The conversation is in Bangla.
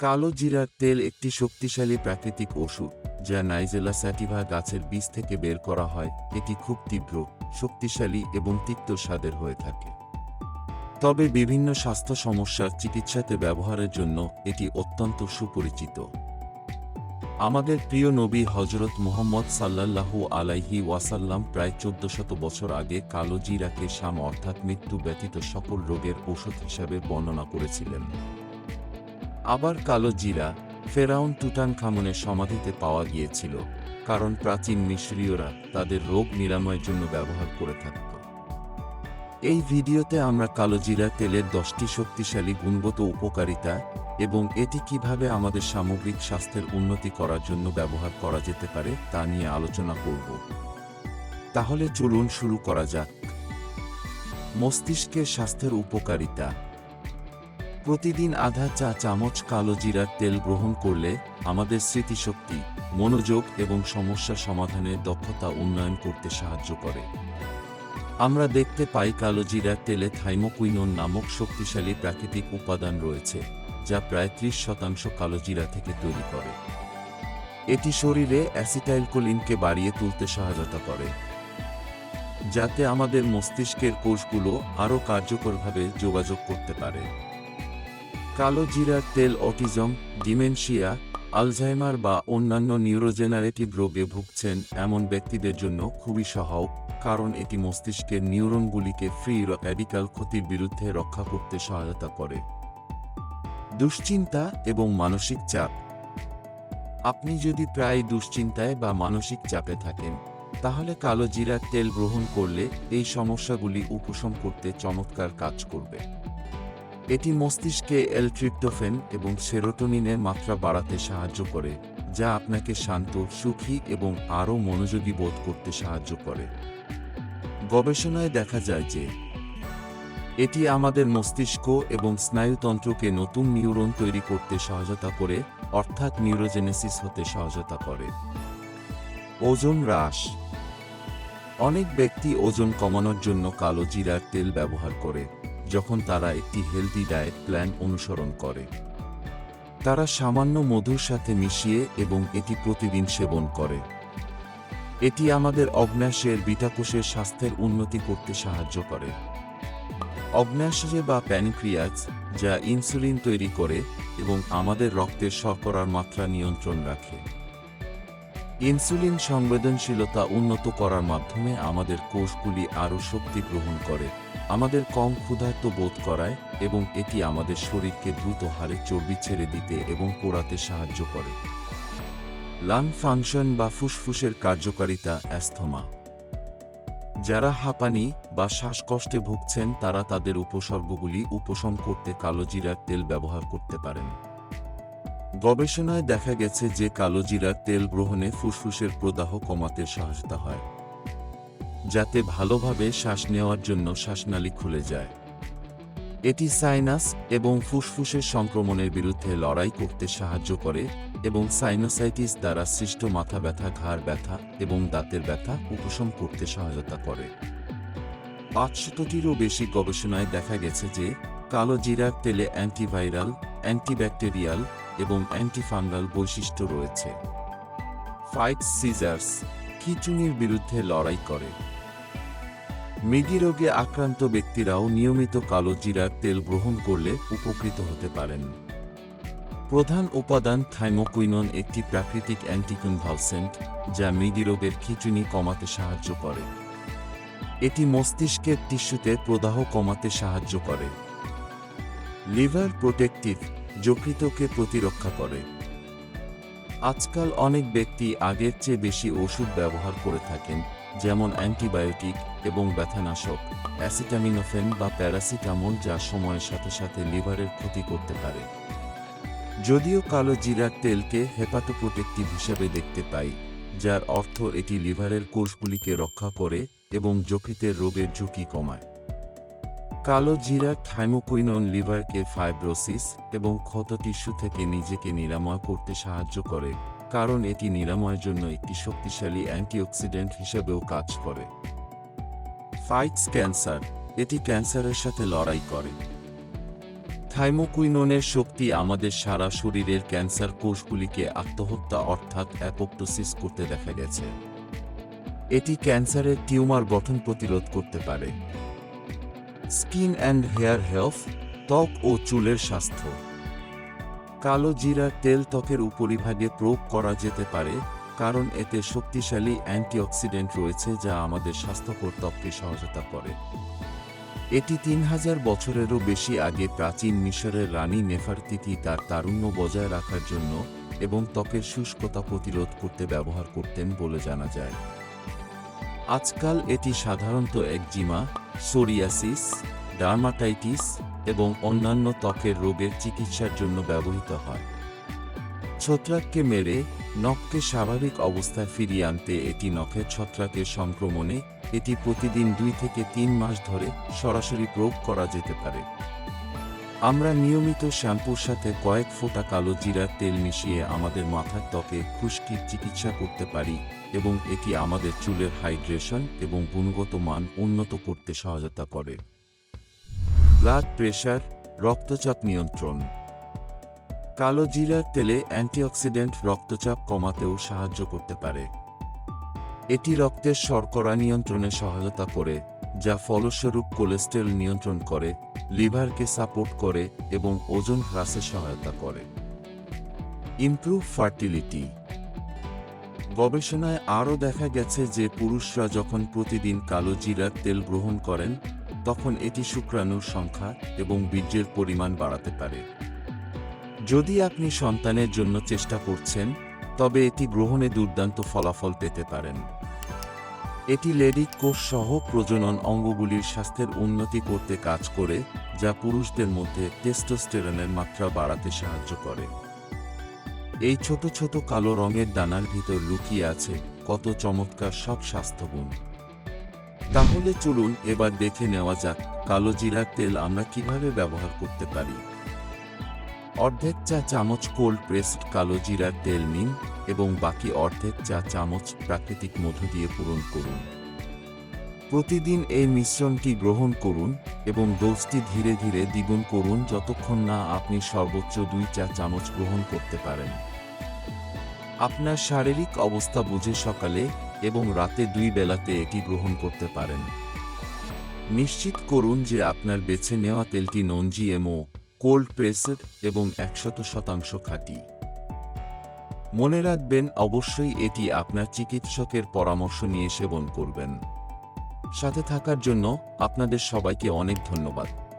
কালো জিরার তেল একটি শক্তিশালী প্রাকৃতিক ওষুধ, যা নাইজেলা স্যাটিভা গাছের বীজ থেকে বের করা হয়। এটি খুব তীব্র, শক্তিশালী এবং তিক্ত স্বাদের হয়ে থাকে। তবে বিভিন্ন স্বাস্থ্য সমস্যার চিকিৎসাতে ব্যবহারের জন্য এটি অত্যন্ত সুপরিচিত। আমাদের প্রিয় নবী হজরত মোহাম্মদ সাল্লাল্লাহু আলাইহি ওয়াসাল্লাম প্রায় চোদ্দ শত বছর আগে কালো জিরাকে শাম অর্থাৎ মৃত্যু ব্যতীত সকল রোগের ওষুধ হিসাবে বর্ণনা করেছিলেন। আবার কালো জিরা, ফেরাউন টুটান খামনের সমাধিতে পাওয়া গিয়েছিল, কারণ প্রাচীন মিশরীয়রা তাদের রোগ নিরাময়ের জন্য ব্যবহার করে থাকত। এই ভিডিওতে আমরা কালো জিরা তেলের দশটি শক্তিশালী গুণগত উপকারিতা এবং এটি কীভাবে আমাদের সামগ্রিক স্বাস্থ্যের উন্নতি করার জন্য ব্যবহার করা যেতে পারে তা নিয়ে আলোচনা করব। তাহলে চলুন শুরু করা যাক। মস্তিষ্কের স্বাস্থ্যের উপকারিতা প্রতিদিন আধা চা, চামচ কালো জিরার তেল গ্রহণ করলে আমাদের স্মৃতিশক্তি, মনোযোগ এবং সমস্যা সমাধানের দক্ষতা উন্নয়ন করতে সাহায্য করে। আমরা দেখতে পাই কালো জিরার তেলে থাইমোকুইনন নামক শক্তিশালী প্রাকৃতিক উপাদান রয়েছে, যা প্রায় ত্রিশ শতাংশ কালো জিরা থেকে তৈরি করে। এটি শরীরে অ্যাসিটাইলকোলিনকে বাড়িয়ে তুলতে সহায়তা করে, যাতে আমাদের মস্তিষ্কের কোষগুলো আরও কার্যকরভাবে যোগাযোগ করতে পারে। কালো জিরার তেল, অটিজম, ডিমেনশিয়া আলঝাইমার বা অন্যান্য নিউরোজেনারেটিভ রোগে ভুগছেন এমন ব্যক্তিদের জন্য খুবই সহায়ক, কারণ এটি মস্তিষ্কের নিউরনগুলিকে ফ্রি র্যাডিক্যাল ক্ষতির বিরুদ্ধে রক্ষা করতে সহায়তা করে। দুশ্চিন্তা এবং মানসিক চাপ। আপনি যদি প্রায় দুশ্চিন্তায় বা মানসিক চাপে থাকেন, তাহলে কালো জিরার তেল গ্রহণ করলে এই সমস্যাগুলি উপশম করতে চমৎকার কাজ করবে। এটি মস্তিষ্কে এলট্রিপ্টোফেন এবং সেরোটোনিনের মাত্রা বাড়াতে সাহায্য করে, যা আপনাকে শান্ত, সুখী এবং আরও মনোযোগী বোধ করতে সাহায্য করে। গবেষণায় দেখা যায় যে, এটি আমাদের মস্তিষ্ক এবং স্নায়ুতন্ত্রকে নতুন নিউরন তৈরি করতে সহায়তা করে, অর্থাৎ নিউরোজেনেসিস হতে সহায়তা করে। ওজন হ্রাস। অনেক ব্যক্তি ওজন কমানোর জন্য কালো জিরার তেল ব্যবহার করে। যখন তারা একটি হেলদি ডায়েট প্ল্যান অনুসরণ করে। তারা সামান্য মধুর সাথে মিশিয়ে এবং এটি প্রতিদিন সেবন করে। এটি আমাদের অগ্ন্যাশয়ের বিটাকোষের স্বাস্থ্যের উন্নতি করতে সাহায্য করে। অগ্ন্যাশয় বা প্যানক্রিয়াজ, যা ইনসুলিন তৈরি করে এবং আমাদের রক্তের শর্করার মাত্রা নিয়ন্ত্রণ রাখে। ইনসুলিন সংবেদনশীলতা উন্নত করার মাধ্যমে আমাদের কোষগুলি আরও শক্তি গ্রহণ করে, আমাদের কম ক্ষুধার্ত বোধ করায় এবং এটি আমাদের শরীরকে দ্রুত হারে চর্বি ছেড়ে দিতে এবং পোড়াতে সাহায্য করে। লাং ফাংশন বা ফুসফুসের কার্যকারিতা অ্যাস্থমা। যারা হাঁপানি বা শ্বাসকষ্টে ভুগছেন তারা তাদের উপসর্গগুলি উপশম করতে কালো জিরার তেল ব্যবহার করতে পারেন। গবেষণায় দেখা গেছে যে কালো জিরার তেল গ্রহণে ফুসফুসের প্রদাহ কমাতে সহায়তা হয়, যাতে ভালোভাবে শ্বাস নেওয়ার জন্য শ্বাসনালী খুলে যায়। এটি সাইনাস এবং ফুসফুসের সংক্রমণের বিরুদ্ধে লড়াই করতে সাহায্য করে এবং সাইনোসাইটিস দ্বারা সৃষ্ট মাথা ব্যথা, ঘাড় ব্যথা এবং দাঁতের ব্যথা উপশম করতে সহায়তা করে। পাঁচশতটিরও বেশি গবেষণায় দেখা গেছে যে কালো জিরার তেলে অ্যান্টিভাইরাল, অ্যান্টিব্যাকটেরিয়াল এবং অ্যান্টিফাঙ্গাল বৈশিষ্ট্য রয়েছে। ফাইট সিজার্স খিচুনির বিরুদ্ধে লড়াই করে। মৃগী রোগে আক্রান্ত ব্যক্তিরাও নিয়মিত কালো জিরার তেল গ্রহণ করলে উপকৃত হতে পারেন। প্রধান উপাদান থাইমোকুইনন একটি প্রাকৃতিক অ্যান্টিকনভালসেন্ট যা মৃগী রোগের খিচুনি কমাতে সাহায্য করে। এটি মস্তিষ্কের টিস্যুতে প্রদাহ কমাতে সাহায্য করে। লিভার প্রোটেক্টিভ যকৃতকে প্রতিরক্ষা করে। আজকাল অনেক ব্যক্তি আগের চেয়ে বেশি ওষুধ ব্যবহার করে থাকেন, যেমন অ্যান্টিবায়োটিক এবং ব্যথানাশক, অ্যাসিটামিনোফেন বা প্যারাসিটামল যা সময়ের সাথে সাথে লিভারের ক্ষতি করতে পারে। যদিও কালো জিরার তেলকে হেপাটোপ্রোটেক্টিভ হিসেবে দেখতে পাই, যার অর্থ এটি লিভারের কোষগুলিকে রক্ষা করে এবং যকৃতের রোগের ঝুঁকি কমায়। কালো জিরা থাইমোকুইনন লিভারকে ফাইব্রোসিস এবং ক্ষত টিস্যু থেকে নিজেকে নিরাময় করতে সাহায্য করে, কারণ এটি নিরাময়ের জন্য একটি শক্তিশালী অ্যান্টিঅক্সিডেন্ট হিসেবেও কাজ করে। ফাইটস ক্যান্সার, এটি ক্যান্সারের সাথে লড়াই করে। থাইমোকুইননের শক্তি আমাদের সারা শরীরের ক্যান্সার কোষগুলিকে আত্মহত্যা অর্থাৎ অ্যাপোপ্টোসিস করতে দেখা গেছে। এটি ক্যান্সারের টিউমার গঠন প্রতিরোধ করতে পারে। স্কিন অ্যান্ড হেয়ার হেলথ, ত্বক ও চুলের স্বাস্থ্য। কালো জিরার তেল ত্বকের উপরিভাগে প্রয়োগ করা যেতে পারে, কারণ এতে শক্তিশালী অ্যান্টিঅক্সিডেন্ট রয়েছে যা আমাদের স্বাস্থ্যকর ত্বককে সহায়তা করে। এটি তিন হাজার বছরেরও বেশি আগে প্রাচীন মিশরের রানী নেফারতিথি তার তারুণ্য বজায় রাখার জন্য এবং ত্বকের শুষ্কতা প্রতিরোধ করতে ব্যবহার করতেন বলে জানা যায়। আজকাল এটি সাধারণত একজিমা, সোরিয়াসিস, ডার্মাটাইটিস এবং অন্যান্য ত্বকের রোগের চিকিৎসার জন্য ব্যবহৃত হয়। ছত্রাককে মেরে নখকে স্বাভাবিক অবস্থায় ফিরিয়ে আনতে এটি নখের ছত্রাকের সংক্রমণে এটি প্রতিদিন দুই থেকে তিন মাস ধরে সরাসরি প্রয়োগ করা যেতে পারে। আমরা নিয়মিত শ্যাম্পুর সাথে কয়েক ফোঁটা কালো জিরার তেল মিশিয়ে আমাদের মাথার ত্বকে খুশকির চিকিৎসা করতে পারি এবং এটি আমাদের চুলের হাইড্রেশন এবং গুণগত মান উন্নত করতে সহায়তা করে। ব্লাড প্রেশার রক্তচাপ নিয়ন্ত্রণ। কালো জিরার তেলে অ্যান্টিঅক্সিডেন্ট রক্তচাপ কমাতেও সাহায্য করতে পারে। এটি রক্তের শর্করা নিয়ন্ত্রণে সহায়তা করে যা ফলস্বরূপ কোলেস্টেরল নিয়ন্ত্রণ করে, লিভারকে সাপোর্ট করে এবং ওজন হ্রাসে সহায়তা করে। Improve fertility. গবেষণায় আরও দেখা গেছে যে পুরুষরা যখন প্রতিদিন কালো জিরার তেল গ্রহণ করেন, তখন এটি শুক্রাণুর সংখ্যা এবং বীর্যের পরিমাণ বাড়াতে পারে। যদি আপনি সন্তানের জন্য চেষ্টা করছেন, তবে এটি গ্রহণে দুর্দান্ত ফলাফল পেতে পারেন। এটি লেডিক কোষ সহ প্রজনন অঙ্গগুলির স্বাস্থ্যের উন্নতি করতে কাজ করে, যা পুরুষদের মধ্যে টেস্টোস্টেরনের মাত্রা বাড়াতে সাহায্য করে। এই ছোট ছোট কালো রঙের দানার ভিতর লুকিয়ে আছে কত চমৎকার সব স্বাস্থ্যগুণ। তাহলে চলুন এবার দেখে নেওয়া যাক কালো জিরার তেল আমরা কীভাবে ব্যবহার করতে পারি। অর্ধেক চা চামচ কোল্ড প্রেসড কালো জিরার তেল নিন এবং বাকি অর্ধেক চা চামচ প্রাকৃতিক মধু দিয়ে পূরণ করুন। প্রতিদিন এই মিশ্রণটি গ্রহণ করুন এবং ডোজটি ধীরে ধীরে দ্বিগুণ করুন যতক্ষণ না আপনি সর্বোচ্চ দুই চা চামচ গ্রহণ করতে পারেন। আপনার শারীরিক অবস্থা বুঝে সকালে এবং রাতে দুই বেলাতে এটি গ্রহণ করতে পারেন। নিশ্চিত করুন যে আপনার বেছে নেওয়া তেলটি নন জিএমও কোল্ড প্রেসেড এবং একশত শতাংশ খাঁটি। মনে রাখবেন, অবশ্যই এটি আপনার চিকিৎসকের পরামর্শ নিয়ে সেবন করবেন। সাথে থাকার জন্য আপনাদের সবাইকে অনেক ধন্যবাদ।